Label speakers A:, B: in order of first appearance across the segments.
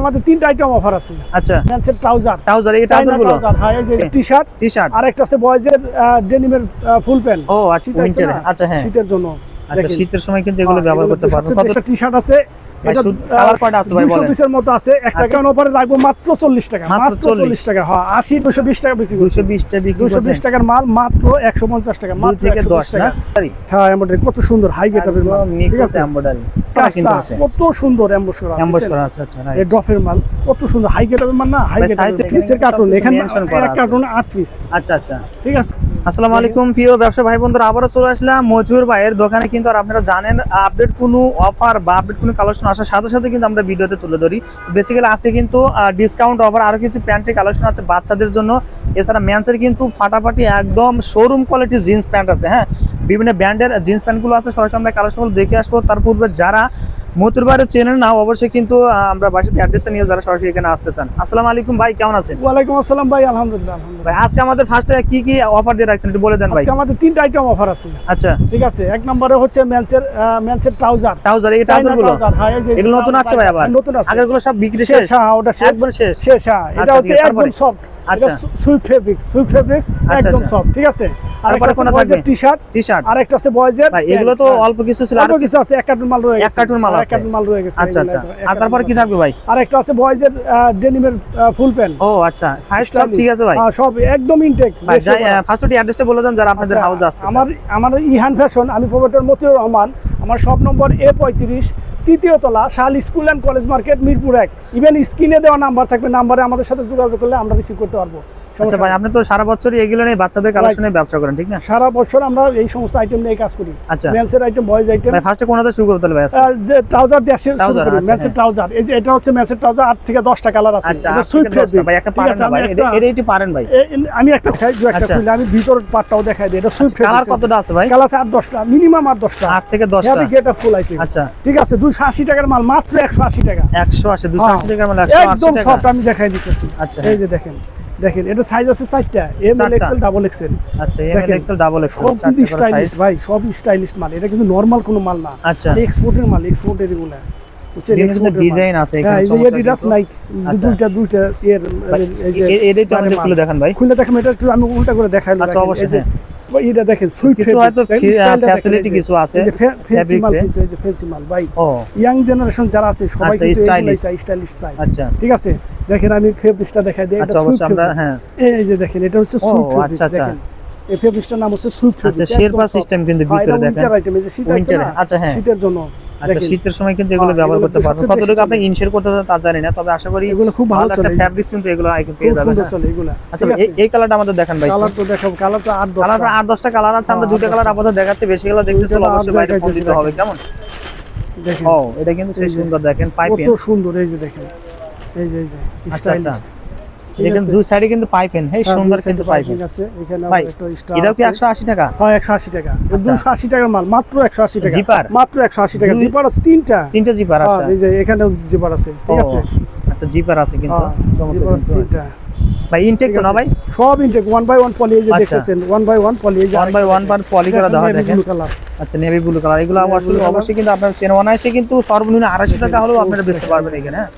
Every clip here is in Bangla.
A: আমাদের তিনটা আইটেম অফার আছে।
B: আচ্ছা।
A: ম্যানসের ট্রাউজার
B: ট্রাউজার এই ট্রাউজারগুলো?
A: হ্যাঁ এই যে টি শার্ট
B: টি শার্ট
A: আর একটা আছে বয়েজের ডেনিমের ফুল প্যান্ট
B: ও আচ্ছা উইন্টার আচ্ছা হ্যাঁ।
A: শীতের জন্য।
B: আচ্ছা শীতের সময় কিন্তু এগুলো
A: হ্যাঁ,
B: ব্যবহার করতে পারবেন। কত
A: একটা টি শার্ট আছে।
B: কালার কয়টা আছে ভাই
A: 200 পিসের মতো আছে। একটা
B: আচ্ছা।
A: অফারে রাখব মাত্র 40 টাকা
B: মাত্র
A: মাত্র
B: 40
A: 40 টাকা হ্যাঁ 80 220 টাকা বিক্রি
B: 220 টা বিক্রি
A: 220 টাকার মাল মাত্র 150 টাকা মাত্র
B: থেকে 10
A: টাকা। হ্যাঁ এমব্রয়ডারি কত সুন্দর হাই গেটআপের মাল ঠিক আছে?
B: এমব্রয়ডারি কারা কিন্তু
A: কাজটা
B: আছে
A: কত সুন্দর এমবোস করা
B: এমবস করা আছে আচ্ছা
A: এই
B: রাইট
A: মাল কত সুন্দর হাই গেটআপের মাল না? হাই গেটআপের পিসের কার্টুন এখানে
B: mention করা
A: এক
B: আছে।
A: কার্টুন 8 পিস
B: আচ্ছা আচ্ছা।
A: ঠিক আছে?
B: আসসালামু আলাইকুম প্রিয় ব্যবসা ভাই বন্ধুরা আবারও চলে আসলাম মথুর ভাইয়ের দোকানে। কিন্তু আর আপনারা জানেন আপডেট কোনো অফার বা আপডেট কোনো কালেকশন আসার সাথে সাথে কিন্তু আমরা ভিডিওতে তুলে ধরি। বেসিক্যালি আছে কিন্তু ডিসকাউন্ট অফার আরও কিছু প্যান্টের কালেকশন আছে বাচ্চাদের জন্য। এছাড়া ম্যান্সের কিন্তু ফাটাফাটি একদম শোরুম কোয়ালিটি জিন্স প্যান্ট আছে হ্যাঁ? বিভিন্ন ব্র্যান্ডের জিন্স প্যান্টগুলো আছে, সরাসরি আমরা কালেকশনগুলো দেখে আসব। তার পূর্বে যারা মতুর বাইরে চেনেন না অবশ্যই কিন্তু আমরা বাসাতে অ্যাড্রেসটা নিয়ে যারা সরাসরি এখানে আসতে চান। আসসালামু আলাইকুম ভাই কেমন আছেন?
A: ওয়ালাইকুম আসসালাম ভাই আলহামদুলিল্লাহ আলহামদুলিল্লাহ।
B: ভাই আজকে আমাদের ফার্স্টে কি কি অফার দিয়ে রাখছেন একটু বলে দেন ভাই।
A: আজকে আমাদের তিনটা আইটেম অফার আছে।
B: আচ্ছা।
A: ঠিক আছে এক নম্বরে হচ্ছে ম্যানসের ম্যানসের ট্রাউজার
B: ট্রাউজার এই ট্রাউজারগুলো?
A: হ্যাঁ,
B: এগুলো নতুন আছে ভাই আবার?
A: নতুন আছে
B: আগেরগুলো সব বিক্রি
A: শেষ? হ্যাঁ ওটা শেষ।
B: শেষ?
A: শেষ হ্যাঁ এটা
B: আচ্ছা,
A: হচ্ছে একদম সফট
B: আচ্ছা।
A: সুইফট ফেব্রিক্স সুইফট ফেব্রিক্স
B: আচ্ছা,
A: একদম
B: আচ্ছা।
A: সফট ঠিক আছে? আর একটা
B: থাকবে?
A: আর আছে বয়েজের
B: ভাই এগুলো তো অল্প কিছু ছিল আর
A: কিছু আছে এক কার্টুন মাল রয়ে
B: এক কার্টুন মাল
A: এক কার্টুন মাল রয়ে গেছে
B: আচ্ছা আচ্ছা। আর তারপরে কি থাকবে ভাই?
A: আর একটা আছে বয়েজের ডেনিমের ফুল প্যান্ট
B: ও আচ্ছা। সাইজ সব ঠিক আছে ভাই?
A: সব একদম ইনটেক
B: ভাই ফার্স্ট অ্যাড্রেসটা বলে দেন যারা আপনাদের হাউস আসতে
A: আমার আমার ইহান ফ্যাশন আমি প্রোভাইডার মতিউর রহমান আমার সব নম্বর এ পঁয়ত্রিশ তৃতীয় তলা, Shahali school and college market, Mirpur এক। ইভেন স্ক্রিনে দেওয়া নাম্বার থাকবে, নাম্বারে আমাদের সাথে যোগাযোগ করলে আমরা রিসিভ করতে পারব।
B: আচ্ছা ভাই আপনি তো সারা বছরই এগুলো নিয়ে বাচ্চাদের কালেকশনে ব্যবসা করেন ঠিক না?
A: সারা বছর আমরা এই সমস্ত আইটেম নিয়ে কাজ করি।
B: আচ্ছা।
A: মেন্সের আইটেম বয়েজ আইটেম
B: ভাই ফার্স্টে কোনটা শুরু করতে হবে ভাই
A: যে ট্রাউজার দিয়ে
B: Trouser, আচ্ছা,
A: মেন্সের
B: হ্যাঁ।
A: ট্রাউজার এই যে এটা হচ্ছে মেন্সের ট্রাউজার আট থেকে দশটা কালার আছে।
B: আচ্ছা
A: এটা
B: দশটা। ভাই একটা পারেন না ভাই এটা এটা পারেন ভাই।
A: আমি একটা দেখাই দু একটা
B: আচ্ছা।
A: খুলে আমি ভিতর পার্টটাও দেখাই দিই। এটা সুইট
B: কালার কতটা আছে ভাই?
A: কালার আছে আট দশটা মিনিমাম আট দশটা।
B: আট থেকে দশটা।
A: Heavy get up full item
B: আচ্ছা।
A: ঠিক আছে দুশো আশি টাকার মাল মাত্র একশো আশি টাকা।
B: একশো আশি দুশো আশি টাকা মানে
A: হ্যাঁ, একদম সফট আমি দেখাই দিতেছি।
B: আচ্ছা,
A: এই যে দেখেন। দেখেন এটা সাইজ আছে চারটা M L. XL double XL
B: আচ্ছা এম এক্সেল ডাবল এক্সেল
A: সব কিন্তু স্টাইলিশ ভাই সব স্টাইলিশ মাল। এটা কিন্তু নরমাল কোনো মাল না।
B: আচ্ছা।
A: এক্সপোর্টের মাল এক্সপোর্টের এগুলো।
B: ডিজাইন আছে
A: হ্যাঁ
B: আচ্ছা।
A: দুইটা দুইটা এর এই যে।
B: খুলে দেখান ভাই।
A: খুলে দেখেন এটা একটু আমি উল্টা করে দেখাই
B: আচ্ছা, অবশ্যই।
A: এটা দেখেন সুইট
B: কিছু হয়তো ফ্যাসিলিটি কিছু আছে
A: এই যে মাল ভাই। ইয়াং জেনারেশন যারা আছে সবাই
B: আচ্ছা,
A: কিন্তু। স্টাইলিশ চাই
B: আচ্ছা।
A: ঠিক আছে? দেখেন আমি ফেব্রিক্সটা দেখাই দিই এটা
B: আচ্ছা
A: সুইট
B: অবশ্যই আমরা হ্যাঁ।
A: এই যে দেখেন এটা হচ্ছে সুইট
B: আচ্ছা, আচ্ছা।
A: এই ফেব্রিক্সটার নাম হচ্ছে সুইট
B: আচ্ছা শেরপা সিস্টেম কিন্তু ভিতরে দেখেন।
A: আইটেম এই যে শীত আছে না
B: আচ্ছা, হ্যাঁ।
A: শীতের জন্য
B: আচ্ছা শীতের সময় কিন্তু এগুলো
A: হ্যাঁ,
B: ব্যবহার করতে
A: তো
B: পারব
A: সবচেয়ে
B: কতটুকু আপনি ইনশের করতে তা জানি না তবে আশা করি
A: এগুলো খুব ভালো চলে
B: একটা ফ্যাব্রিক্স কিন্তু এগুলো আইকন পেয়ে যাবেন
A: সুন্দর
B: হ্যাঁ।
A: চলে এগুলা
B: আচ্ছা এই- কালারটা আমাদের দেখান ভাই।
A: কালার তো দেখাবো কালার তো আট
B: কালার
A: দশটা
B: আট দশটা কালার আছে আমরা
A: হ্যাঁ, আট
B: কালার আপাতত দেখাচ্ছি বেশি কালার
A: দুইটা
B: অবশ্যই বাইরে ফোন দিতে হবে কেমন?
A: দেখেন।
B: ও এটা কিন্তু সেই সুন্দর দেখেন পাইপেন
A: কত সুন্দর এই যে দেখেন এই যে এই যে
B: আচ্ছা আচ্ছা।
A: স্টাইলিশ ঠিক
B: দেখেন দুই সাইডে কিন্তু পাইপেন।
A: হ্যাঁ,
B: সুন্দর কিন্তু পাইপেন
A: আছে। এখানে
B: এটাও কি
A: আছে।
B: একশো আশি টাকা?
A: হ্যাঁ একশো আশি টাকা।
B: আচ্ছা।
A: দুশো আশি টাকার মাল মাত্র একশো আশি টাকা।
B: জিপার?
A: মাত্র একশো আশি টাকা। জিপার আছে তিনটা।
B: তিনটা জিপার
A: হ্যাঁ,
B: আচ্ছা।
A: এই যে এখানে জিপার আছে ঠিক আছে?
B: আচ্ছা জিপার আছে কিন্তু।
A: হ্যাঁ,
B: চমৎকার
A: জিপার আছে তিনটা।
B: ভাই ইনটেক তো না ভাই?
A: সব intact one by one poly এই যে
B: আচ্ছা।
A: দেখতেছেন ওয়ান বাই ওয়ান পলি এই যে
B: one by one per poly করে দেওয়া দেখেন। আচ্ছা নেভি ব্লু কালার এগুলো আসলে অবশ্যই কিন্তু আপনার চেনা অনায়াসে কিন্তু সর্বনিম্ন আড়াইশো টাকা হলেও আপনারা বেচতে পারবেন এখানে। হ্যাঁ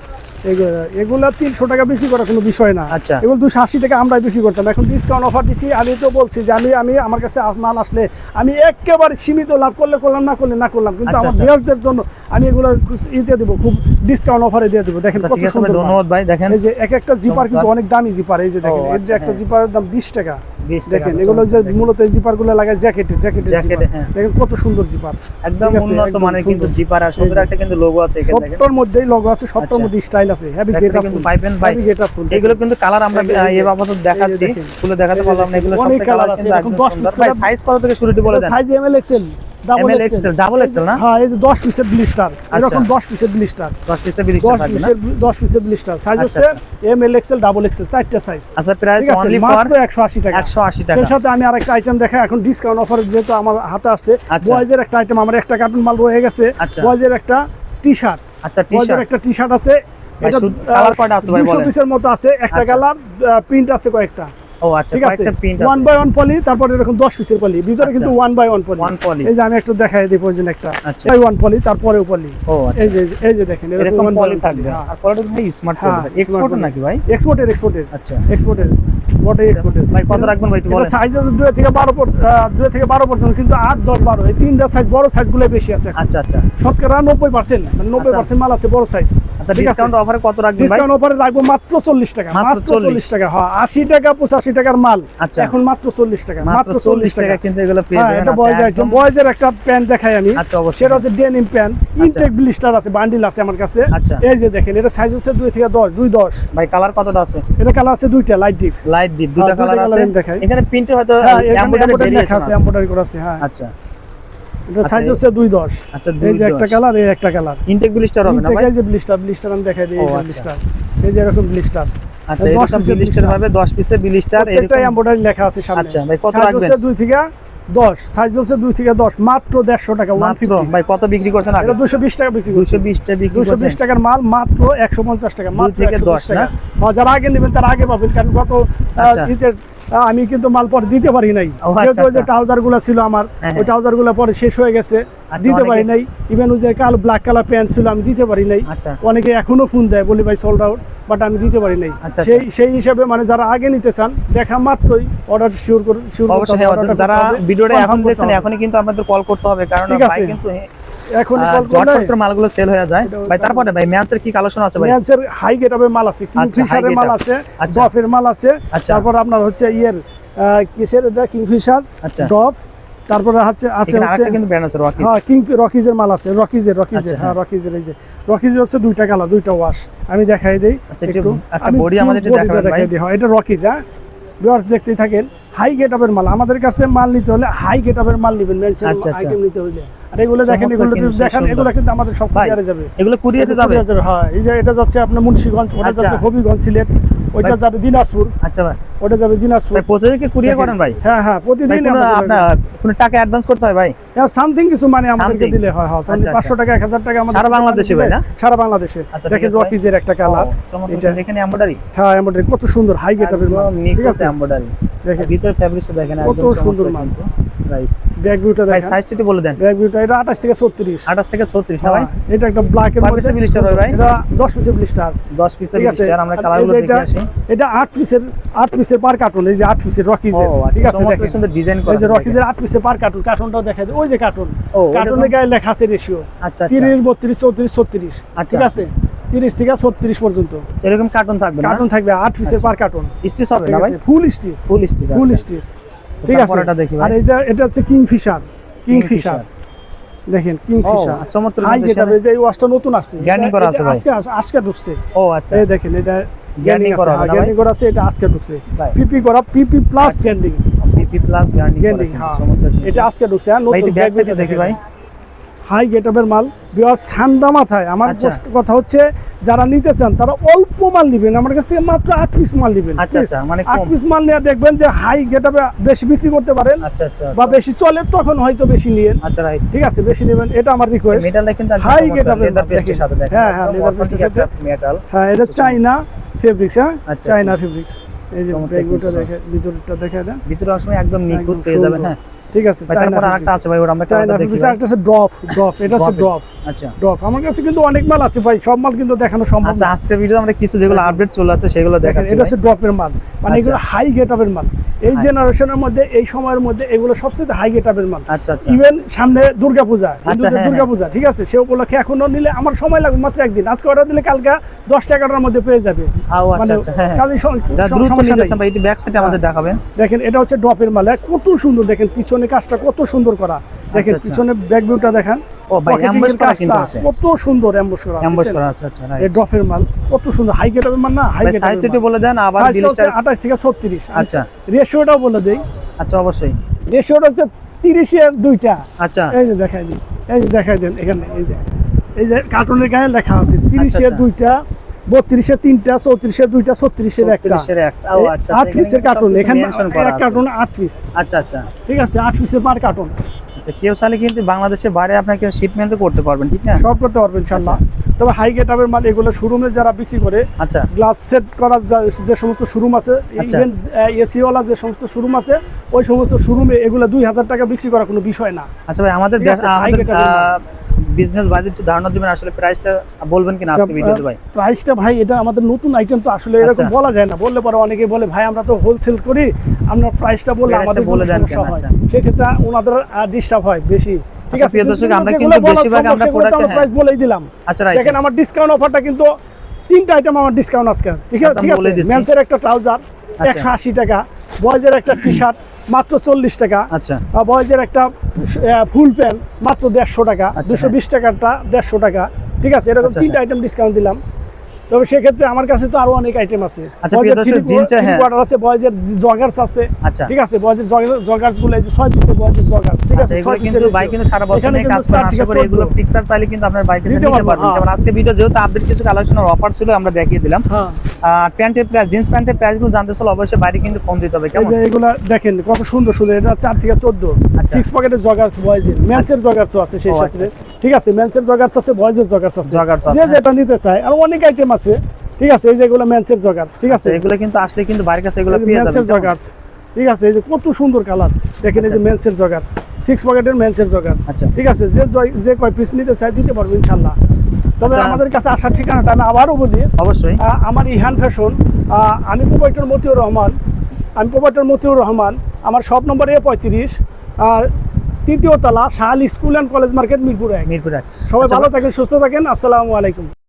A: এগুলা তিনশো টাকা কোনো বিষয় না।
B: আচ্ছা।
A: এগুলো দুশো আশি টাকা আমরা বিক্রি করতাম। এখন ডিসকাউন্ট অফার দিচ্ছি আমি তো বলছি যে আমি আমি আমার কাছে মাল আসলে আমি একেবারে সীমিত লাভ করলে করলাম না করলে না করলাম। কিন্তু
B: আচ্ছা,
A: আমার
B: আচ্ছা।
A: জন্য আমি এগুলো ই দিয়ে দেবো খুব ডিসকাউন্ট অফারে দিয়ে দেবো। দেখেন
B: আচ্ছা
A: কত
B: ঠিক আছে ভাই
A: সুন্দর
B: ধন্যবাদ ভাই দেখেন।
A: এই যে এক একটা জিপার কিন্তু অনেক দামি জিপার এই যে দেখেন
B: ও,
A: এর যে
B: আচ্ছা,
A: একটা। জিপারের দাম বিশ টাকা। দেখেন
B: আচ্ছা,
A: এগুলো যে মূলত এই লাগায় জ্যাকেটে জ্যাকেটে
B: জ্যাকেটে।
A: দেখেন কত সুন্দর জিপার
B: একদম উন্নত মানের কিন্তু জিপার আর সুন্দর একটা কিন্তু লোগো আছে এখানে
A: মধ্যেই লগো আছে সবটার
B: আচ্ছা।
A: মধ্যে স্টাইল আছে। হ্যাভি
B: Back
A: গেট
B: side এ
A: আপ
B: কিন্তু পাইপেন ভাই
A: গেট ফুল
B: এগুলো কিন্তু কালার আমরা
A: এই যে, এই যে,
B: এ বাবদ দেখাচ্ছি।
A: দেখেন।
B: দেখাতে পারলাম না এগুলো সব কালার
A: আছে,
B: কিন্তু
A: 10
B: সুন্দর। ভাই সাইজ কত থেকে শুরু বলে দেন?
A: Size M L XL double XL
B: XL, double না?
A: হ্যাঁ এই যে 10 পিসের ব্লিস্টার এরকম 10 পিসের ব্লিস্টার
B: 10 পিসে 20
A: 10
B: টাকা থাকবে না?
A: 10 পিসের ব্লিস্টার সাইজ
B: আচ্ছা,
A: হচ্ছে M L XL double XL চারটা সাইজ
B: আচ্ছা প্রাইস অনলি ফর
A: 180 টাকা।
B: 180 টাকা।
A: এর সাথে আমি আরেকটা আইটেম দেখাই। এখন ডিসকাউন্ট অফার যেহেতু আমার হাতে আসছে
B: আচ্ছা।
A: বয়েজের একটা আইটেম আমার একটা কার্টুন মাল রয়ে গেছে।
B: আচ্ছা।
A: বয়েজের একটা টি শার্ট
B: আচ্ছা
A: একটা টি শার্ট আছে।
B: Colour কয়টা আছে ভাই বলেন 200
A: পিসের মতো আছে একটা
B: আচ্ছা।
A: কালার প্রিন্ট আছে কয়েকটা
B: ও আচ্ছা কয়েকটা প্রিন্ট
A: ওয়ান
B: আছে
A: বাই ওয়ান পলি তারপরে এরকম দশ পিসের পলি ভিতরে কিন্তু
B: আচ্ছা।
A: By one poly
B: One poly।
A: এই যে আমি একটু দেখাই দিই প্রয়োজন একটা।
B: আচ্ছা।
A: বাই ওয়ান পলি তারপরে পলি
B: ও আচ্ছা।
A: এই যে এই যে দেখেন
B: এরকম পলি থাকবে। আর কোয়ালিটি ভাই স্মার্ট পলি
A: smart
B: নাকি ভাই?
A: এক্সপোর্টের এক্সপোর্টের
B: আচ্ছা।
A: এক্সপোর্টের বটে এক্সপোর্টের
B: ভাই কত রাখবেন ভাই একটু বলেন?
A: সাইজ দুই থেকে বারো পর- আহ, দুই থেকে বারো পর্যন্ত কিন্তু আট দশ বারো। এই তিনটা সাইজ বড় সাইজগুলো বেশি আছে
B: আচ্ছা আচ্ছা।
A: শতকরা নব্বই পার্সেন্ট নব্বই পার্সেন্ট মাল আছে বড় সাইজ
B: আচ্ছা ডিসকাউন্ট অফারে কত রাখবেন ভাই?
A: ডিসকাউন্ট অফারে রাখব মাত্র চল্লিশ টাকা
B: মাত্র 40
A: টাকা হ্যাঁ। আশি টাকা পঁচাশি টাকার মাল।
B: আচ্ছা।
A: এখন মাত্র চল্লিশ টাকা।
B: মাত্র চল্লিশ টাকা কিন্তু এগুলো পেয়ে
A: হ্যাঁ
B: আচ্ছা,
A: বয়েজের একটা প্যান্ট দেখাই আমি।
B: আচ্ছা অবশ্যই।
A: সেটা হচ্ছে ডেনিম প্যান্ট ইনটেক ব্লিস্টার আছে বান্ডিল আছে আমার কাছে।
B: আচ্ছা।
A: এই যে দেখেন এটা সাইজ হচ্ছে দুই থেকে দশ দুই দশ।
B: ভাই কালার কতটা আছে?
A: এটা কালার আছে দুইটা লাইট ডিপ
B: লাইট ডিপ
A: হ্যাঁ,
B: কালার আছে।
A: colour আমি দেখাই।
B: এখানে প্রিন্টে হয়তো
A: হ্যাঁ
B: এমব্রয়ডারি
A: লেখা আছে
B: আছে।
A: এমব্রয়ডারি করা আছে হ্যাঁ।
B: আচ্ছা।
A: এটা
B: আচ্ছা,
A: সাইজ হচ্ছে দুই দশ।
B: আচ্ছা
A: এই যে একটা কালার এই একটা কালার
B: ইনটেক ব্লিস্টার হবে না ভাই?
A: এই যে ব্লিস্টার ব্লিস্টার আমি দেখাই দিই এই
B: আচ্ছা।
A: ব্লিস্টার এই যে এরকম ব্লিস্টার
B: আচ্ছা এটা
A: blister।
B: হবে 10 পিসে ব্লিস্টার
A: প্রত্যেকটা
B: এরকম
A: এমব্রয়ডারি লেখা আছে সামনে।
B: আচ্ছা, ভাই কত রাখবেন?
A: হচ্ছে দুই থেকে দশ সাইজ হচ্ছে 2 থেকে দশ মাত্র দেড়শো টাকা ওয়ান
B: মাত্র ভাই কত বিক্রি করছেন আগে?
A: এটা দুশো বিশ টাকা বিক্রি করছি।
B: 220 টা বিক্রি
A: দুশো
B: করছেন।
A: বিশ টাকার মাল মাত্র একশো পঞ্চাশ টাকা মাত্র
B: থেকে
A: 120
B: দশ
A: টাকা।
B: না?
A: যারা আগে নেবেন তারা আগে পাবেন কারণ গত আমি কিন্তু মাল পরে দিতে পারি নাই।
B: আচ্ছা,
A: যে
B: আচ্ছা।
A: ট্রাউজারগুলো ছিল আমার
B: হ্যাঁ,
A: ওই ট্রাউজারগুলো পরে শেষ হয়ে গেছে
B: আচ্ছা,
A: দিতে পারি নাই। ইভেন ওই যে কালো ব্ল্যাক কালার প্যান্ট ছিল আমি দিতে পারি নাই। অনেকে এখনও ফোন দেয় বলি ভাই সোল্ড আউট বাট আমি দিতে পারি নাই। সেই সেই হিসাবে মানে যারা আগে নিতে চান দেখা মাত্রই অর্ডার শিওর করুন
B: হ্যাঁ, যারা ভিডিওটা এখন দেখছেন এখনই কিন্তু আপনাদের কল করতে হবে কারণ
A: ঠিক আছে।
B: কিন্তু
A: এখন
B: করে মালগুলো সেল হয়ে যায়। ভাই তারপরে ভাই ম্যাচের কি কালেকশন আছে ভাই?
A: ম্যাচের হাই গেটআপের মাল আছে
B: আচ্ছা,
A: কিংফিশারের মাল আছে
B: আচ্ছা।
A: ডফের মাল আছে
B: আচ্ছা।
A: তারপর আপনার হচ্ছে ইয়ের কিসের এটা? কিংফিশার
B: আচ্ছা।
A: ডফ তারপরে হচ্ছে আছে হচ্ছে
B: কিন্তু ব্র্যান্ড আছে রকিস
A: হ্যাঁ কিং রকিজের মাল আছে রকিজের রকিজের
B: আচ্ছা,
A: হ্যাঁ রকিজের এই যে। রকিজের হচ্ছে দুইটা কালার দুইটা ওয়াশ আমি দেখাই দেই
B: আচ্ছা, একটু
A: একটু।
B: body আমাদের দেখাবেন ভাই।
A: হ্যাঁ এটা রকিজ হ্যাঁ। ভিউয়ার্স দেখতেই থাকেন হাই গেটআপের মাল। আমাদের কাছে মাল নিতে হলে হাই গেটআপের মাল নেবেন মেনশন
B: আচ্ছা, আচ্ছা।
A: আইটেম নিতে হলে। আর এগুলো দেখেন এগুলো দেখেন এগুলো কিন্তু আমাদের সব কুরিয়ারে যাবে।
B: এগুলো
A: কুরিয়ারে যাবে, হ্যাঁ এই যে এটা যাচ্ছে আপনার মুন্সিগঞ্জ ওটা
B: আচ্ছা।
A: যাচ্ছে হবিগঞ্জ সিলেট ওইটা যাবে দিনাজপুর।
B: আচ্ছা ভাই।
A: ওটা যাবে দিনাজপুর।
B: ভাই প্রতিদিনকে কুরিয়ার করেন ভাই?
A: হ্যাঁ হ্যাঁ প্রতিদিন
B: আপনার কোনো টাকা অ্যাডভান্স করতে হয় ভাই?
A: সামথিং কিছু মানে আমাদেরকে দিলে হয় হ্যাঁ
B: আচ্ছা,
A: something
B: আচ্ছা।
A: পাঁচশো টাকা এক হাজার টাকা আমাদের
B: সারা বাংলাদেশে ভাই না?
A: সারা বাংলাদেশে।
B: আচ্ছা,
A: দেখেন একটা কালার এটা
B: এখানে এমব্রয়ডারি
A: হ্যাঁ এমব্রয়ডারি কত সুন্দর হাই গেটআপের ঠিক আছে?
B: এমব্রয়ডারি
A: দেখেন।
B: ভিতরে ফ্যাব্রিক্স দেখেন
A: কত সুন্দর।
B: রাইট
A: ব্যাগ ভিউটা
B: ভাই সাইজটা একটু বলে দেন।
A: ব্যাগ ভিউটা এটা আঠাশ থেকে ছত্রিশ।
B: 28 থেকে 36 না ভাই?
A: এটা একটা ব্ল্যাক এর মধ্যে।
B: piece এর ভাই?
A: এটা দশ পিসের ব্লিস্টার
B: 10 পিসের
A: ঠিক আছে?
B: ব্লিস্টার আমরা কালারগুলো
A: যে
B: দেখে আসি।
A: এটা আট পিসের আট পিসের পার কার্টুন এই যে আট পিসের রকিজের ঠিক আছে দেখেন।
B: কিন্তু ডিজাইন করা
A: এই যে রকিজের আট পিসের পার কার্টুন কার্টুনটাও দেখা যায় ওই যে কার্টুন কার্টুনের গায়ে লেখা আছে রেশিও
B: আচ্ছা আচ্ছা।
A: তিরিশ বত্রিশ চৌত্রিশ ছত্রিশ।
B: আচ্ছা।
A: ঠিক আছে? তিরিশ থেকে ছত্রিশ পর্যন্ত।
B: এরকম কার্টুন থাকবে
A: কার্টুন থাকবে আট পিসের পার কার্টুন
B: স্টিচ হবে না ভাই?
A: Full stitch
B: full stitch
A: full stitch ঠিক আছে। আর
B: এই
A: যে এটা হচ্ছে কিং ফিশার কিং দেখেন কিংফিশার।
B: চমৎকার
A: হাই
B: কিন্তু এই
A: যে এই ওয়াশটা নতুন আসছে।
B: Grinding করা আছে
A: আজকে আজকে ঢুকছে।
B: ও আচ্ছা।
A: এই দেখেন এটা গ্যান্ডিং
B: করা
A: করা
B: হবে না ভাই?
A: গ্যান্ডিং করা আছে এটা আজকে ঢুকছে। পিপি করা পিপি প্লাস গ্যান্ডিং
B: পিপি প্লাস
A: গ্যান্ডিং হ্যাঁ। এটা আজকে ঢুকছে হ্যাঁ
B: ভাই
A: নতুন
B: ব্যাক সাইডে দেখি ভাই।
A: হাই গেটআপের মাল। বিকজ ঠান্ডা মাথায়। আমার
B: আচ্ছা।
A: কথা হচ্ছে যারা নিতে চান তারা অল্প মাল নেবেন। আমার কাছ থেকে মাত্র আট পিস মাল নেবেন।
B: আচ্ছা, আচ্ছা, মানে
A: আট পিস মাল নিয়ে দেখবেন যে হাই গেটআপে বেশি বিক্রি করতে পারেন বা বেশি চলে তখন হয়তো বেশি নিয়েন। ঠিক আছে বেশি নেবেন। এটা আমার রিকোয়েস্ট
B: লেদার পেস্টের সাথে
A: হ্যাঁ, হ্যাঁ, হ্যাঁ এটা চাইনা ফেব্রিক্স হ্যাঁ? চাইনা। ফেব্রিক্স এই যে
B: চমৎকার
A: দেখে ভিতরটা দেখে দেন।
B: ভিতরে আসলে একদম নিখুঁত পেয়ে যাবেন হ্যাঁ।
A: ঠিক আছে
B: তারপর আরেকটা আছে ভাই ওটা আমরা দেখি
A: আছে ড্রপ ড্রপ এটা হচ্ছে ড্রপ
B: আচ্ছা।
A: ড্রপ আমার কাছে কিন্তু অনেক মাল আছে ভাই সব মাল কিন্তু দেখানো সম্ভব
B: আচ্ছা আজকের আমরা কিছু যেগুলো আপডেট চলে আছে সেগুলো দেখাচ্ছি
A: এটা। হচ্ছে ড্রপের মাল মানে
B: আচ্ছা।
A: এগুলো হাই গেটআপের মাল। এই জেনারেশনের মধ্যে এই সময়ের মধ্যে এগুলো সবচেয়ে হাই গেটআপের মাল।
B: আচ্ছা আচ্ছা।
A: ইভেন সামনে দুর্গাপূজা
B: আচ্ছা, হ্যাঁ,
A: দুর্গাপূজা ঠিক আছে? সে উপলক্ষে এখনও নিলে আমার সময় লাগবে মাত্র একদিন। আজকে অর্ডার দিলে কালকে দশটা এগারোটার মধ্যে পেয়ে যাবে।
B: আচ্ছা
A: মানে
B: হ্যাঁ হ্যাঁ। দ্রুত
A: সমস্যা নেই।
B: ব্যাক সাইডে আমাদের দেখাবেন।
A: দেখেন এটা হচ্ছে ড্রপের মাল। হ্যাঁ, কত সুন্দর দেখেন পিছনে কাজটা কত সুন্দর করা। দেখেন
B: আচ্ছা।
A: পিছনে ব্যাক ভিউটা দেখেন।
B: ও ভাই
A: Pocketing
B: করা কিন্তু আছে।
A: কত সুন্দর অ্যাম্বুশ করা।
B: অ্যাম্বুশ করা আছে আচ্ছা
A: এই ড্রপের মাল কত সুন্দর। হাই গেটআপের মাল না? হাই
B: একটু বলে দেন আবার বিলিস্টার
A: আঠাশ থেকে ছত্রিশ।
B: আচ্ছা।
A: রেশিওটাও বলে দেই।
B: আচ্ছা অবশ্যই।
A: রেশিওটা হচ্ছে তিরিশের দুইটা।
B: আচ্ছা।
A: এই যে দেখাই দিন এই যে দেখাই দেন এখানে এই যে এই যে কার্টুনের গায়ে লেখা আছে তিরিশের
B: আচ্ছা।
A: দুইটা বত্রিশের তিনটা চৌত্রিশের দুইটা ছত্রিশের একটা।
B: 36 এর একটা। ও
A: এই
B: আচ্ছা
A: আট পিসের কার্টুন এখানে কার্টুন আট পিস
B: আচ্ছা আচ্ছা।
A: ঠিক আছে আট পিসের পার কার্টুন
B: আচ্ছা কেউ চাইলে কিন্তু বাংলাদেশে বাইরে আপনাকে শিপমেন্টও করতে পারবেন ঠিক না?
A: সব করতে পারবেন ইনশাল্লাহ তবে হাই গেটআপের মাল এগুলো শোরুমে যারা বিক্রি করে
B: আচ্ছা।
A: গ্লাস সেট করার যে সমস্ত শোরুম আছে
B: আচ্ছা।
A: ইভেন এসিওয়ালা যে সমস্ত শোরুম আছে ওই সমস্ত শোরুমে এগুলো দুই হাজার টাকা বিক্রি করা কোনো বিষয় না।
B: আচ্ছা ভাই আমাদের আমাদের বিজনেস বাইরে একটু ধারণা দিবেন আসলে প্রাইসটা বলবেন কিনা আজকে ভিডিওতে ভাই?
A: প্রাইসটা ভাই এটা আমাদের নতুন আইটেম তো আসলে এরকম
B: আচ্ছা।
A: বলা যায় না। বললে পরে অনেকে বলে ভাই আমরা তো হোলসেল করি আমরা প্রাইসটা বললে আমাদের
B: বলে দেন কেন,
A: হয়
B: আচ্ছা।
A: সেক্ষেত্রে ওনাদের ডিস্টার্ব হয় বেশি। ঠিক
B: আচ্ছা,
A: আছে
B: প্রিয় দর্শক, আমরা কিন্তু বেশিরভাগ আমরা
A: তো প্রাইস বলেই দিলাম।
B: আচ্ছা রাইট।
A: দেখেন আমার ডিসকাউন্ট অফারটা কিন্তু তিনটা আইটেম আমার ডিসকাউন্ট আজকে। ঠিক আছে ঠিক আছে? মেন্সের একটা ট্রাউজার
B: আচ্ছা।
A: একশো আশি টাকা বয়েজের একটা টি শার্ট মাত্র চল্লিশ টাকা।
B: আচ্ছা।
A: বয়েজের একটা ফুল প্যান্ট মাত্র দেড়শো টাকা।
B: আচ্ছা,
A: দুশো। বিশ টাকাটা দেড়শো টাকা। ঠিক আছে? এরকম
B: আচ্ছা,
A: তিনটা আইটেম ডিসকাউন্ট দিলাম। তবে সেক্ষেত্রে আমার কাছে তো আরও অনেক আইটেম আছে।
B: আচ্ছা, জিন্সের, হ্যাঁ।
A: কোয়ার্টার আছে বয়েজের জগার্স আছে।
B: আচ্ছা।
A: ঠিক আছে? বয়েজের জগার্সগুলো ছয় বয়েজের জগার্স ঠিক
B: আচ্ছা
A: আছে?
B: এগুলো কিন্তু বাইক কিন্তু সারা বছর নিয়ে কাজ আশা করি এগুলো। পিকচার চাইলে কিন্তু আপনার বাইকে নিতে পারবেন।
A: হ্যাঁ।
B: যেমন আজকে ভিডিও যেহেতু আপডেট কিছু কালেকশনের অফার ছিল আমরা দেখিয়ে দিলাম।
A: হ্যাঁ।
B: প্যান্টের প্রাইস জিন্স প্যান্টের প্রাইসগুলো জানতে চাইলে অবশ্যই বাইরে কিন্তু ফোন দিতে হবে কেমন?
A: এগুলা দেখেন কত সুন্দর সুন্দর এটা চার থেকে চোদ্দ।
B: আচ্ছা।
A: সিক্স পকেটের জগার্স বয়েজের জগার্সও আছে সেই সাথে।
B: আচ্ছা,
A: ঠিক আছে ম্যান্সের জগার্স আছে বয়েজের জগার্স আছে।
B: Joggers আছে, হ্যাঁ।
A: যেটা নিতে চায় আর অনেক আইটেম আছে। ঠিক আছে এই যেগুলো ম্যান্সের জগার্স ঠিক আছে?
B: আচ্ছা, এগুলো কিন্তু আসলে কিন্তু বাইরের কাছে এগুলো পেয়ে যাবেন
A: জগার্স ঠিক আছে এই যে কত সুন্দর কালার দেখেন এই যে
B: আচ্ছা,
A: জগার্স সিক্স পকেটের ম্যান্সের জগার্স
B: আচ্ছা।
A: ঠিক আছে যে যে কয় পিস নিতে চায় দিতে পারব ইনশাল্লাহ। তবে
B: আচ্ছা।
A: আমাদের কাছে আসার ঠিকানাটা আমি আবারও বলি।
B: অবশ্যই।
A: আমার ইহান ফ্যাশন আমি প্রোপাইটার মতিউর রহমান। আমি প্রোপাইটার মতিউর রহমান। আমার সব নম্বর এ পঁয়ত্রিশ তৃতীয় তলা Shahali school and college market Mirpur এক।
B: মিরপুর এক।
A: সবাই
B: আচ্ছা,
A: ভালো থাকেন সুস্থ থাকেন। আসসালামু আলাইকুম।